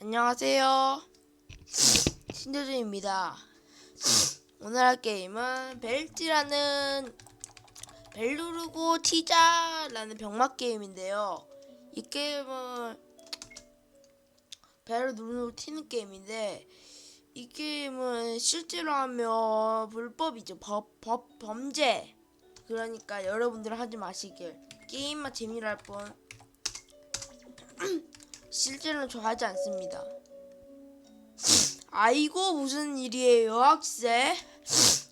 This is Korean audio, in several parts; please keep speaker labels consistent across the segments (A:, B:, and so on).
A: 안녕하세요. 신재준입니다. 오늘 할 게임은 벨트라는 벨 누르고 튀자라는 병맛 게임인데요. 이 게임은 벨을 누르고 튀는 게임인데 이 게임은 실제로 하면 불법이죠. 법, 법 범죄. 그러니까 여러분들 하지 마시길. 게임만 재미로 할 뿐. 실제로는 좋아하지 않습니다. 아이고 무슨 일이에요 학생?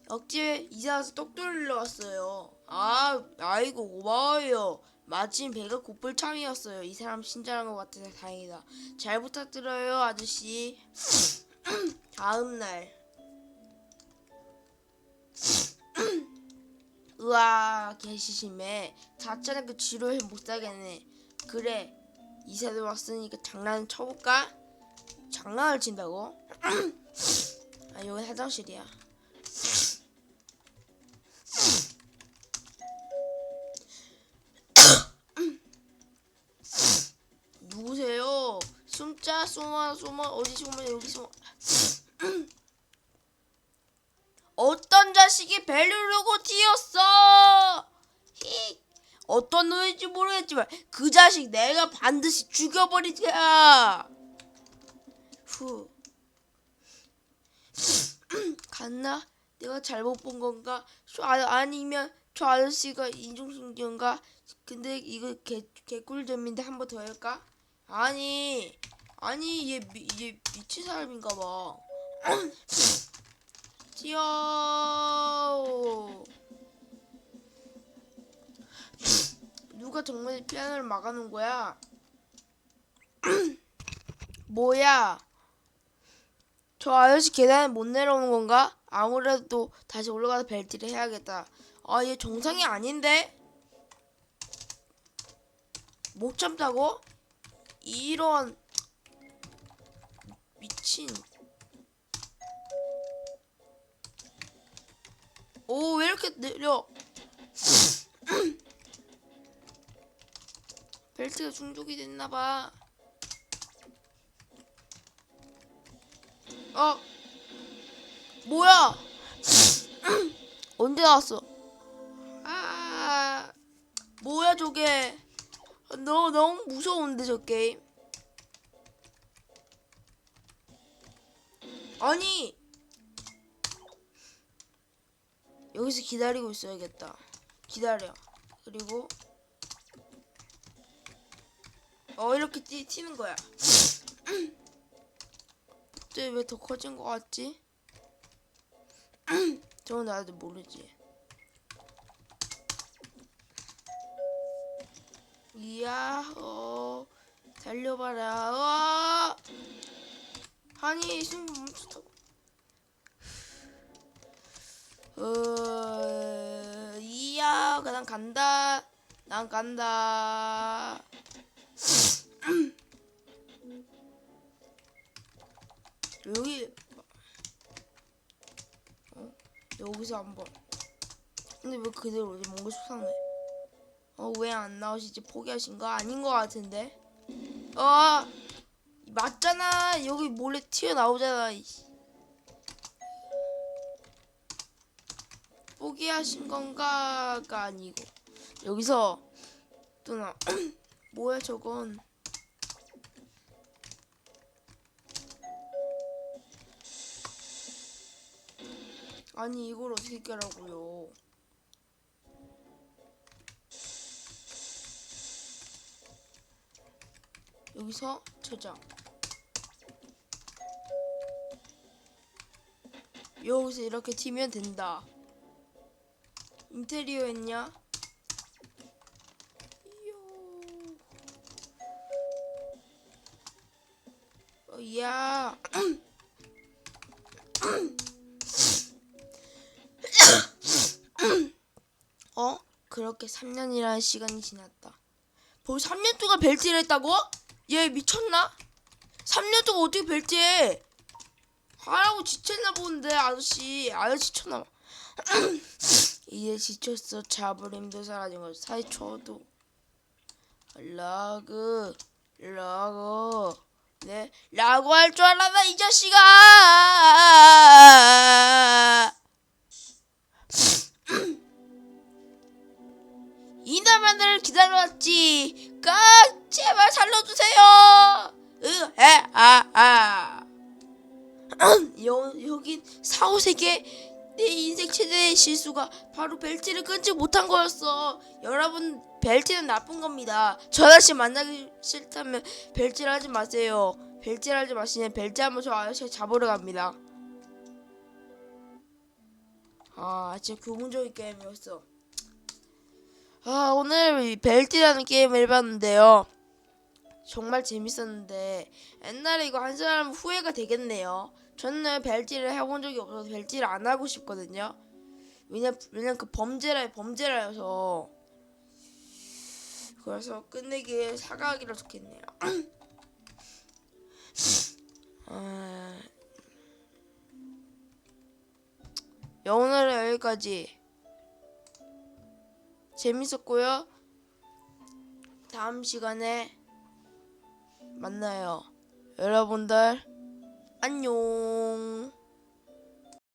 A: 억지에 이사 와서 똑 돌리러 왔어요. 아 아이고 고마워요. 마침 배가 고플 참이었어요. 이 사람 친절한 것 같아서 다행이다. 잘 부탁드려요 아저씨. 다음 날. 으아 개시심해. 자차는 그 쥐로 못 사겠네. 그래 이사도 왔으니까 장난 쳐볼까? 장난을 친다고? 아 여기 화장실이야. 누구세요? 숨자 숨어 숨어 어디 숨어 여기 숨어. 어떤 자식이 벨 누르고 튀었어? 히. 어떤 놈인지 모르겠지만 그 자식 내가 반드시 죽여버릴 거야. 후. 갔나? 내가 잘못 본 건가? 저 아, 아니면 저 아저씨가 인중승견가? 근데 이거 개 개꿀잼인데 한 번 더 할까? 아니 아니 얘, 미, 얘 미친 사람인가 봐. 뛰어. 누가 정말 피아노를 막아놓은 거야? 뭐야? 저 아저씨 계단에 못 내려오는 건가? 아무래도 다시 올라가서 벨트를 해야겠다. 아, 얘 정상이 아닌데? 못 참다고? 이런 미친. 오, 왜 이렇게 내려? 벨트가 중독이 됐나봐. 어, 뭐야? 언제 나왔어? 아, 뭐야 저게? 너 너무 무서운데 저 게임. 아니, 여기서 기다리고 있어야겠다. 기다려. 그리고 어 이렇게 튀, 튀는 거야. 갑자기 왜 더 커진 거 같지? 저건 나도 모르지. 이야, 어, 달려봐라. 어! 아니, 숨 멈췄다고. 어, 이야, 난 간다. 난 간다. 여기 어? 여기서 한번. 근데 왜 그대로 오지 뭔가 수상해. 어 왜 안 나오시지? 포기하신 거? 아닌 거 같은데? 어! 맞잖아! 여기 몰래 튀어나오잖아. 포기하신 건가가 아니고. 여기서 또 나 뭐야 저건 아니 이걸 어떻게 깨라고요? 여기서 저장. 여기서 이렇게 튀면 된다. 인테리어 했냐? 야 그렇게 3년이라는 시간이 지났다. 벌써 3년 동안 벨트를 했다고? 얘 미쳤나? 3년 동안 어떻게 벨트해? 하라고 지쳤나 보는데 아저씨 아저씨 봐. 이제 지쳤어 자부림도 사라진 걸 사이 쳐도 러그 러그 내 예? 라고 할 줄 알았나 이 자식아 이날만을 기다려왔지 까 제발 살려주세요 으에아아 여, 여긴 사후 세계 내 인생 최대의 실수가 바로 벨트를 끊지 못한 거였어. 여러분 벨트는 나쁜 겁니다. 저 아저씨 만나기 싫다면 벨트를 하지 마세요. 벨트를 하지 마시면 벨트 한번 저 아저씨 잡으러 갑니다. 아 진짜 교훈적인 게임이었어. 아 오늘 이 벨트라는 게임을 해봤는데요. 정말 재밌었는데 옛날에 이거 한 사람 후회가 되겠네요. 저는 벨트를 해본 적이 없어서 벨트를 안 하고 싶거든요. 왜냐 왜냐면 그 범죄라 범죄라여서 그래서 끝내기에 사과하기로 좋겠네요. 아... 야, 오늘은 여기까지 재밌었고요. 다음 시간에 만나요. 여러분들 안녕.